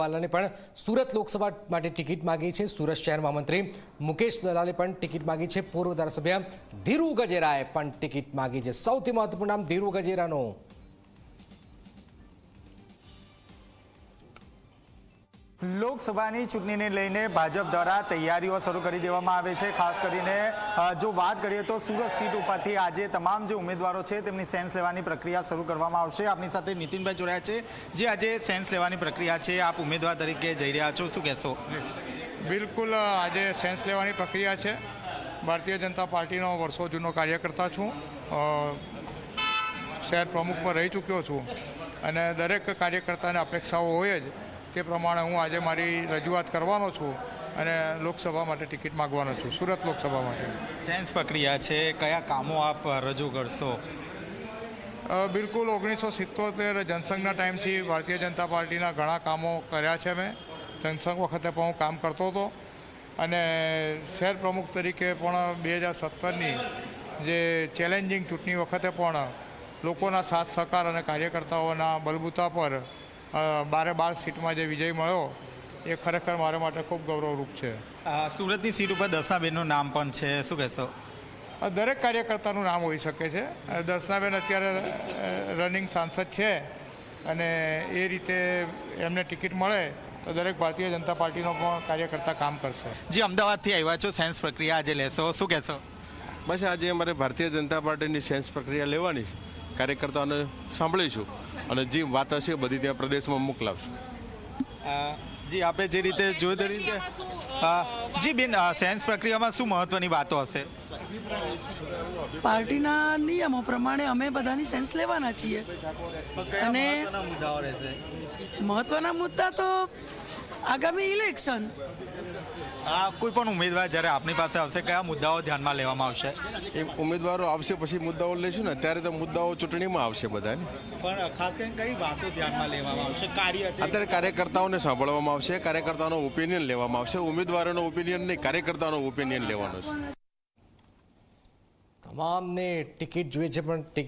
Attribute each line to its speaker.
Speaker 1: વાલાને પણ સુરત લોકસભા માટે ટિકિટ માગી છે. સુરત શહેરમાં મંત્રી મુકેશ દલાલે પણ ટિકિટ માગી છે. પૂર્વ ધારાસભ્ય ધીરુ ગજેરાએ પણ ટિકિટ માગી છે. સૌથી મહત્વપૂર્ણ નામ ધીરુ ગજેરાનું.
Speaker 2: લોકસભાની ચૂંટણીને લઈને ભાજપ દ્વારા તૈયારીઓ શરૂ કરી દેવામાં આવે છે. ખાસ કરીને જો વાત કરીએ તો સુરત સીટ ઉપરથી આજે તમામ જે ઉમેદવારો છે તેમની સેન્સ લેવાની પ્રક્રિયા શરૂ કરવામાં આવશે. આપની સાથે નીતિનભાઈ જોડાયા છે, જે આજે સેન્સ લેવાની પ્રક્રિયા છે. આપ ઉમેદવાર તરીકે જઈ રહ્યા છો. શું કહેશો?
Speaker 3: બિલકુલ આજે સેન્સ લેવાની પ્રક્રિયા છે. ભારતીય જનતા પાર્ટીનો વર્ષો જૂનો કાર્યકર્તા છું. શહેર શહેર પ્રમુખમાં રહી ચૂક્યો છું. અને દરેક કાર્યકર્તાને અપેક્ષાઓ હોય જ તે પ્રમાણે હું આજે મારી રજૂઆત કરવાનો છું અને લોકસભા માટે ટિકિટ માગવાનો છું. સુરત લોકસભા માટે.
Speaker 2: સેન્સ પ્રક્રિયા છે કયા કામો આપ રજૂ કરશો?
Speaker 3: બિલકુલ ઓગણીસો સિત્તોતેર જનસંઘના ટાઈમથી ભારતીય જનતા પાર્ટીના ઘણા કામો કર્યા છે મેં. જનસંઘ વખતે પણ હું કામ કરતો હતો. અને શહેર પ્રમુખ તરીકે પણ બે હજાર સત્તરની જે ચેલેન્જિંગ ચૂંટણી વખતે પણ લોકોના સાથ સહકાર અને કાર્યકર્તાઓના બલબૂતા પર બારે બાર સીટમાં જે વિજય મળ્યો એ ખરેખર મારા માટે ખૂબ ગૌરવરૂપ છે.
Speaker 2: સુરતની સીટ ઉપર દર્શનાબેનનું નામ પણ છે. શું કહેશો?
Speaker 3: દરેક કાર્યકર્તાનું નામ હોઈ શકે છે. દર્શનાબેન અત્યારે રનિંગ સાંસદ છે અને એ રીતે એમને ટિકિટ મળે તો દરેક ભારતીય જનતા પાર્ટીનો પણ કાર્યકર્તા કામ કરશે.
Speaker 2: જે અમદાવાદથી આવ્યા છો. સેન્સ પ્રક્રિયા આજે લેશો. શું કહેશો?
Speaker 4: બસ આજે અમારે ભારતીય જનતા પાર્ટીની સેન્સ પ્રક્રિયા લેવાની છે. કાર્યકર્તાઓને સાંભળીશું અને જે વાત હશે એ બધી ત્યાં પ્રદેશમાં મોકલાવશું.
Speaker 2: જી આપે જે રીતે જોઈ તે રીતે જી બેન સેન્સ પ્રક્રિયામાં શું મહત્વની વાતો હશે?
Speaker 5: પાર્ટીના નિયમો પ્રમાણે અમે બધાની સેન્સ લેવાના છીએ. અને મહત્વના મુદ્દા તો આગામી ઇલેક્શન
Speaker 2: આ કોઈ પણ ઉમેદવાર જ્યારે આપની પાસે આવશે કયા મુદ્દાઓ ધ્યાનમાં લેવામાં આવશે?
Speaker 4: એ ઉમેદવારો આવશે પછી મુદ્દાઓ લેશું ને ત્યારે તો મુદ્દાઓ ચૂંટણીમાં આવશે બધાને.
Speaker 2: પણ ખાસ કરીને કઈ વાતો ધ્યાનમાં લેવામાં આવશે? કાર્ય
Speaker 4: અત્યારે કાર્યકર્તાઓને સાંભળવામાં આવશે કાર્યકર્તાઓનો ઓપિનિયન લેવામાં આવશે ઉમેદવારોનો ઓપિનિયન નહીં કાર્યકર્તાઓનો ઓપિનિયન લેવાનો છે.
Speaker 1: તમામને ટિકિટ જોઈએ છે પણ ટિકિટ